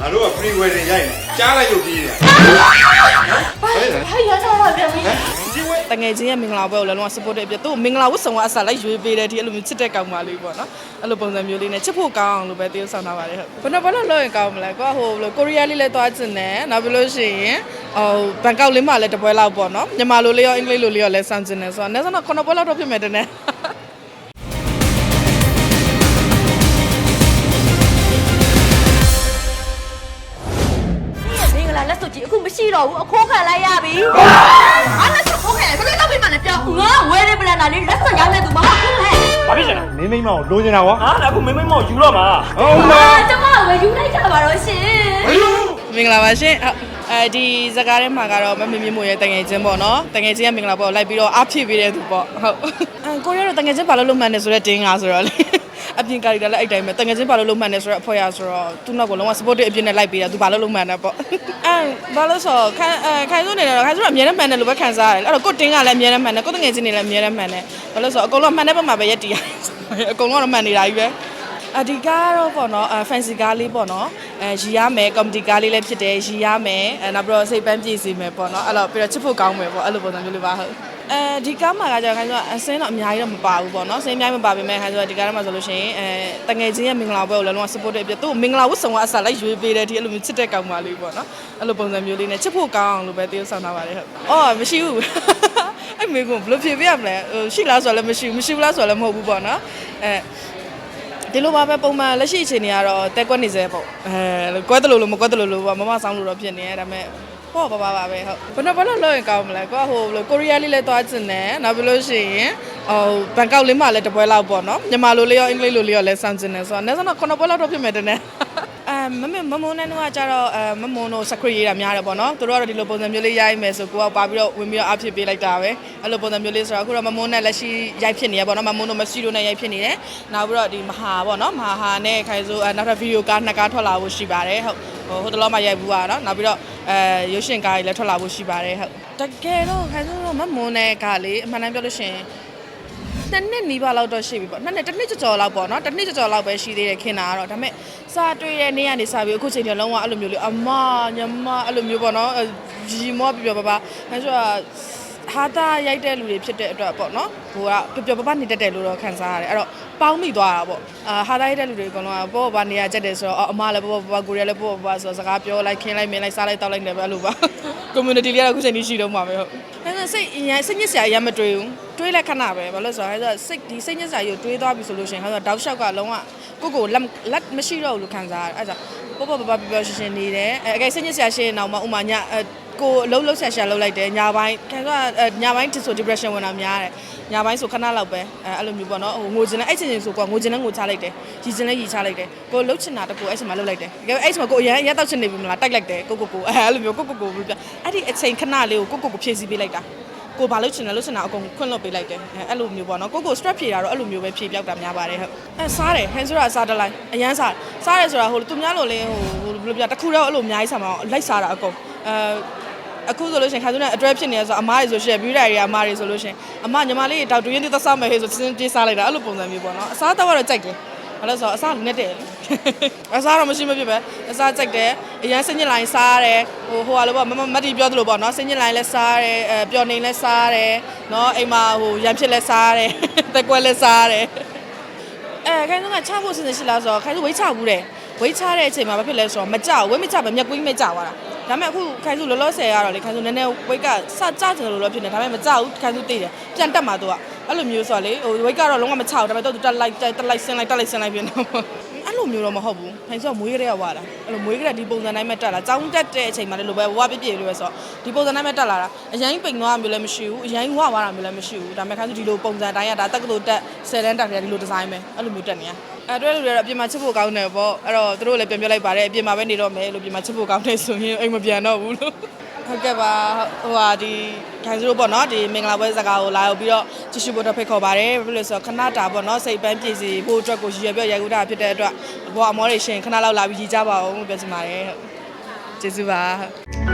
ငါတို့က free wedding ရိုက်နေကြားလိုက်လို့ပြီးနေတာဟဲ့လားဟဲ့ရတော့ပါပြန်ပြီဒီဝဲတငယ်ချင်းရဲ့မင်္ဂလာပွဲကိုလည်းလုံးဝ support တဲ့ပြသူ့မင်္ဂလာဝတ်ဆောင်ကအစားလိုက်ရွေးပေးတဲ့ဒီအဲ့လိုမျိုးချစ်တဲ့ကောင်မလေးပေါ့နော်အဲ့လိုပုံစံမျိုးလေးနဲ့ချစ်ဖို့ကောင်းအောင်လို့ပဲတည်ဆောင်ထားပါတယ်ဟုတ်ဘယ်တော့ဘယ်တော့လုပ်ရင်ကောင်းမလဲကိုကဟိုဘယ်လိုကိုရီးယားလေးလည်းသွားချင်တယ်နောက်ပြီးလို့ရှိရင်ဟိုဘန်ကောက်လေးမှာလည်းတပွဲလောက်ပေါ့နော်မြန်မာလိုလေးရောအင်္ဂလိပ်လိုလေးရောလည်းစောင့်ချင်တယ်ဆိုတော့အနည်းဆုံးတော့ခုနှစ်ပွဲလောက်တော့ဖြစ်မယ်တဲ့ တော့ဘူးအခိုးခံလိုက်ရပြီအားလက်စွပ်ခိုးခံဘယ်လိုလုပ်ပြီးမှလဲပြောငါဝဲရပလန်နာလေးလက်စွပ်ရမယ်သူမဟုတ်ဘူးဟဲ့ဘာဖြစ်ချင်လဲမင်းမိမကိုလိုချင်တာကွာဟာဒါအခုမင်းမင်းမောက်ယူတော့မှာဟုတ်ပါအာကျမဝယ်ယူလိုက်ကြပါတော့ရှင်မင်္ဂလာပါရှင်ဟုတ်အဲဒီဇကားထဲမှာကတော့မမမြင့်မို့ရဲ့တငယ်ချင်းပေါ့နော်တငယ်ချင်းရဲ့မင်္ဂလာပွဲကိုလိုက်ပြီးတော့အားဖြည့်ပေးတဲ့သူပေါ့ဟုတ်အဲကိုရီးယားတော့တငယ်ချင်းဘာလို့လုံးမှန်တယ်ဆိုတော့တင်းငါဆိုတော့လေ အပြင်ကာရီကလည်းအဲ့တိုင်းပဲတငယ်ချင်းဘာလို့လုံးမှန်တယ်ဆိုတော့အဖွဲရဆိုတော့သူ့နောက်ကိုလုံးဝ support အပြင်နဲ့လိုက်ပေးတာသူဘာလို့လုံးမှန်တယ်ပေါ့အဲဘာလို့ဆိုခိုင်အဲခိုင်စုနေတော့ခိုင်စုကအမြဲတမ်းမှန်တယ်လို့ပဲခံစားရတယ်အဲ့တော့ကိုတင်းကလည်းအမြဲတမ်းမှန်တယ်ကိုတငယ်ချင်းတွေလည်းအမြဲတမ်းမှန်တယ်ဘာလို့ဆိုတော့အကုန်လုံးမှန်တဲ့ဘက်မှာပဲရက်တည်ရတယ်အကုန်လုံးကတော့မှန်နေတာကြီးပဲအဒီကားတော့ပေါ့နော်အဲ fancy ကားလေးပေါ့နော်အဲရီရမယ် comedy ကားလေးလည်းဖြစ်တယ်ရီရမယ်အဲနောက်ပြီးတော့စိတ်ပန်းပြေစီမယ်ပေါ့နော်အဲ့တော့ပြီးတော့ချစ်ဖို့ကောင်းမယ်ပေါ့အဲ့လိုပုံစံမျိုးလေးပါဟုတ် အဲဒီကားမှာကကြာခိုင်းဆိုအစင်းတော့အများကြီးတော့မပါဘူးပေါ့နော်စင်းအများကြီးမပါပေမဲ့ခိုင်းဆိုဒီကားထဲမှာဆိုလို့ရှိရင်အဲတငယ်ချင်းရဲ့မင်္ဂလာပွဲကိုလည်းလုံးဝ support တဲ့ပြသူ့မင်္ဂလာဝတ်ဆောင်ကအစားလိုက်ရွေးပေးတဲ့ဒီအဲ့လိုမျိုးချစ်တဲ့ကောင်မလေးပေါ့နော်အဲ့လိုပုံစံမျိုးလေးနဲ့ချစ်ဖို့ကောင်းအောင်လို့ပဲတည်ဆောင်ထားပါတယ်ဟုတ်အော်မရှိဘူးအဲ့မေကဘယ်လိုဖြေပြရမလဲဟိုရှိလားဆိုတော့လည်းမရှိဘူးမရှိဘူးလားဆိုတော့လည်းမဟုတ်ဘူးပေါ့နော်အဲဒီလိုပါပဲပုံမှန်လက်ရှိအခြေအနေကတော့တက်ကွက်နေစေပေါ့အဲကွက်တယ်လို့လို့မကွက်တယ်လို့လို့ပေါ့မမဆောင်လို့တော့ဖြစ်နေရဒါပေမဲ့ ပေါ့ပါပါပါပဲဟုတ်ဘယ်တော့ဘယ်တော့လုပ်ရင်ကောင်းမလဲကိုကဟိုဘယ်လိုကိုရီးယားလေးလည်းသွားချင်တယ်နောက်ပြီးလို့ရှိရင်ဟိုဘန်ကောက်လေးမှာလည်းတပွဲလောက်ပေါ့နော်မြန်မာလိုလေးရောအင်္ဂလိပ်လိုလေးရောလည်းစောင့်ချင်တယ်ဆိုတော့အနည်းဆုံးတော့ခုနှစ်ပွဲလောက်တော့ဖြစ်မယ်တဲ့နဲ့အဲမမမမုန်းနဲ့တော့ကျတော့အဲမမုန်းတို့စခရီရေးတာများတယ်ပေါ့နော်သူတို့ကတော့ဒီလိုပုံစံမျိုးလေးရိုက်မယ်ဆိုကိုကပါပြီးတော့ဝင်ပြီးတော့အဖြစ်ပေးလိုက်တာပဲအဲ့လိုပုံစံမျိုးလေးဆိုတော့အခုတော့မမုန်းနဲ့လက်ရှိရိုက်ဖြစ်နေရပေါ့နော်မမုန်းတို့မရှိတို့နဲ့ရိုက်ဖြစ်နေတယ်နောက်ပြီးတော့ဒီမဟာပေါ့နော်မဟာနဲ့ခိုင်ဆိုအဲနောက်ထပ်ဗီဒီယိုကားနှစ်ကားထွက်လာဖို့ရှိပါတယ်ဟုတ်ဟိုဟိုတလောမှရိုက်ဘူးอ่ะနော်နောက်ပြီးတော့ အဲရုပ်ရှင်ကားကြီးလည်းထွက်လာဖို့ရှိပါတယ်ဟုတ်တကယ်တော့ခိုင်ဆိုတော့မမုန်းနဲ့ကားလေးအမှန်တမ်းပြောလို့ရှိရင်နှစ်နှစ်နီးပါးလောက်တော့ရှိပြီပေါ့နှစ်နှစ်တစ်နှစ်ကျော်ကျော်လောက်ပေါ့နော်တစ်နှစ်ကျော်ကျော်လောက်ပဲရှိသေးတယ်ခင်တာကတော့ဒါပေမဲ့စာတွေ့တဲ့နေ့ကနေစပြီးအခုချိန်ထိလုံးဝအဲ့လိုမျိုးလေးအမညမအဲ့လိုမျိုးပေါ့နော်ရီမောပြပြပါပါအဲဆိုတော့ ဟာတာရိုက်တဲ့လူတွေဖြစ်တဲ့အတွက်ပေါ့နော်ဟိုကပြပြပပနေတတ်တယ်လို့တော့ခံစားရတယ်အဲ့တော့ပေါင်းမိသွားတာပေါ့အာဟာတာရိုက်တဲ့လူတွေအကုန်လုံးကပေါ့ပေါ့နေရကြက်တယ်ဆိုတော့အမလည်းပေါ့ပေါ့ကိုရီးယားလည်းပေါ့ပေါ့ဆိုတော့စကားပြောလိုက်ခင်းလိုက်မြင်လိုက်စားလိုက်တောက်လိုက်နေပဲအဲ့လိုပါ community လေးကတော့အခုချိန်ကြီးရှိတော့မှာပဲဟုတ်အဲဆိုစိတ်အရင်စိတ်ညစ်စရာအရင်မတွေးဘူးတွေးလက်ခဏပဲဘာလို့လဲဆိုတော့အဲဆိုစိတ်ဒီစိတ်ညစ်စရာကြီးကိုတွေးသွားပြီဆိုလို့ရှိရင်အဲဆိုတောက်လျှောက်ကလုံးဝကိုကိုလက်လက်မရှိတော့ဘူးလို့ခံစားရတယ်အဲဆိုပေါ့ပေါ့ပပပြပြရှင်းရှင်းနေတယ်အဲအကယ်စိတ်ညစ်စရာရှိရင်တော့မှဥမာညအဲ ကိုအလုံးလုံးဆက်ရှာလုံးလိုက်တယ်ညာပိုင်းခံစားညပိုင်းဆို depression ဝင်တာများတယ်ညာပိုင်းဆိုခဏလောက်ပဲအဲအဲ့လိုမျိုးပေါ့နော်ဟိုငိုချင်တဲ့အဲ့ချိန်ချင်းဆိုကွာငိုချင်တဲ့ငိုချလိုက်တယ်ရီချင်တဲ့ရီချလိုက်တယ်ကိုလှုပ်ချင်တာတကူအဲ့ချိန်မှာလှုပ်လိုက်တယ်တကယ်အဲ့ချိန်မှာကိုအရင်အရင်တောက်ချင်နေပြီမလားတိုက်လိုက်တယ်ကိုကိုကိုအဲအဲ့လိုမျိုးကိုကိုကိုပြအဲ့ဒီအချိန်ခဏလေးကိုကိုကိုကိုဖြည့်ဆည်းပေးလိုက်တာကိုဘာလို့ချင်တယ်လို့ချင်တာအကုန်ခွင့်လွှတ်ပေးလိုက်တယ်အဲအဲ့လိုမျိုးပေါ့နော်ကိုကို stress ဖြည့်တာတော့အဲ့လိုမျိုးပဲဖြည့်ပြောက်တာများပါတယ်ဟုတ်အဲစားတယ်ဟန်ဆိုတာစားတလိုက်အရန်စားစားတယ်ဆိုတာဟိုသူများလိုလဲဟိုဟိုဘယ်လိုပြတခုတော့အဲ့လိုအများကြီးစားမှာလိုက်စားတာအကုန်အဲ အခုဆိုလို့ရှိရင်ခါသူနဲ့အတွဲဖြစ်နေရဆိုအမားတွေဆိုရှယ်ပြီးတာတွေအမားတွေဆိုလို့ရှိရင်အမညီမလေးတောက်တူရင်းတစ်သက်စားမယ်ဟဲ့ဆိုစဉ်းပြေးစားလိုက်တာအဲ့လိုပုံစံမျိုးပေါ့နော်အစားတော့ကတော့ကြိုက်တယ်ဘာလို့ဆိုတော့အစားနဲ့တယ်လေအစားတော့မရှိမဖြစ်ပဲအစားကြိုက်တယ်အရန်စင်ညစ်လိုင်းစားရတယ်ဟိုဟိုကလည်းပေါ့မမမတ်တီပြောသလိုပေါ့နော်စင်ညစ်လိုင်းလည်းစားရတယ်အဲပျော်နေလည်းစားရတယ်နော်အိမ်မှာဟိုရံဖြစ်လည်းစားရတယ်တက်ကွက်လည်းစားရတယ်အဲခိုင်းဆုံးကချဖို့စဉ်းစားရှိလားဆိုတော့ခိုင်းဆုံးဝိတ်ချဘူးတယ်ဝိတ်ချတဲ့အချိန်မှာဘာဖြစ်လဲဆိုတော့မကြောက်ဝိတ်မချပဲမျက်ကွင်းမဲ့ကြောက်သွားတာ ဒါပေမဲ့အခုခိုင်းဆုံးလောလောဆယ်ကတော့လေခိုင်းဆုံးနည်းနည်းဝိတ်ကစကြောက်တယ်လို့လို့ဖြစ်နေဒါပေမဲ့မကြောက်ဘူးခိုင်းဆုံးသိတယ်ပြန်တက်မှာသူကအဲ့လိုမျိုးဆိုတော့လေဟိုဝိတ်ကတော့လုံးဝမချဘူးဒါပေမဲ့တော့သူတက်လိုက်တက်လိုက်ဆင်းလိုက်တက်လိုက်ဆင်းလိုက်ပြန်တော့ အဲ့လိုမျိုးတော့မဟုတ်ဘူးခိုင်းဆုံးကမွေးကြရဝါတာအဲ့လိုမွေးကြရဒီပုံစံတိုင်းပဲတက်လာကြောင်းတက်တဲ့အချိန်မှာလည်းလိုပဲဝါပြပြလို့ပဲဆိုတော့ဒီပုံစံတိုင်းပဲတက်လာတာအရင်ပိန်သွားမျိုးလည်းမရှိဘူးအရင်ဝါသွားတာမျိုးလည်းမရှိဘူးဒါပေမဲ့ခိုင်းဆုံးဒီလိုပုံစံတိုင်းကဒါတက်ကလို့တက်10တန်းတက်တယ်ဒီလိုဒီဇိုင်းပဲအဲ့လိုမျိုးတက်နေရအဲတွဲလူတွေကတော့အပြင်မှာချစ်ဖို့ကောင်းတယ်ပေါ့အဲ့တော့သူတို့လည်းပြန်ပြောလိုက်ပါတယ်အပြင်မှာပဲနေတော့မယ်လို့အပြင်မှာချစ်ဖို့ကောင်းတယ်ဆိုရင်အိမ်မပြန်တော့ဘူးလို့ ဟုတ်ကဲ့ပါဟိုဟာဒီခိုင်စရိုးပေါ့နော်ဒီမင်္ဂလာပွဲစကားကိုလာရောက်ပြီးတော့ကြည့်ရှုဖို့တော့ဖိတ်ခေါ်ပါတယ်ဘာဖြစ်လို့လဲဆိုတော့ခဏတာပေါ့နော်စိတ်ပန်းပြည့်စီဖို့အတွက်ကိုရည်ရွယ်ပြီးရိုက်ကူးတာဖြစ်တဲ့အတွက်ဘောအမောတွေရှင်ခဏလောက်လာပြီးကြည့်ကြပါဦးလို့ပြောချင်ပါတယ်ဟုတ်ကျေးဇူးပါဟုတ်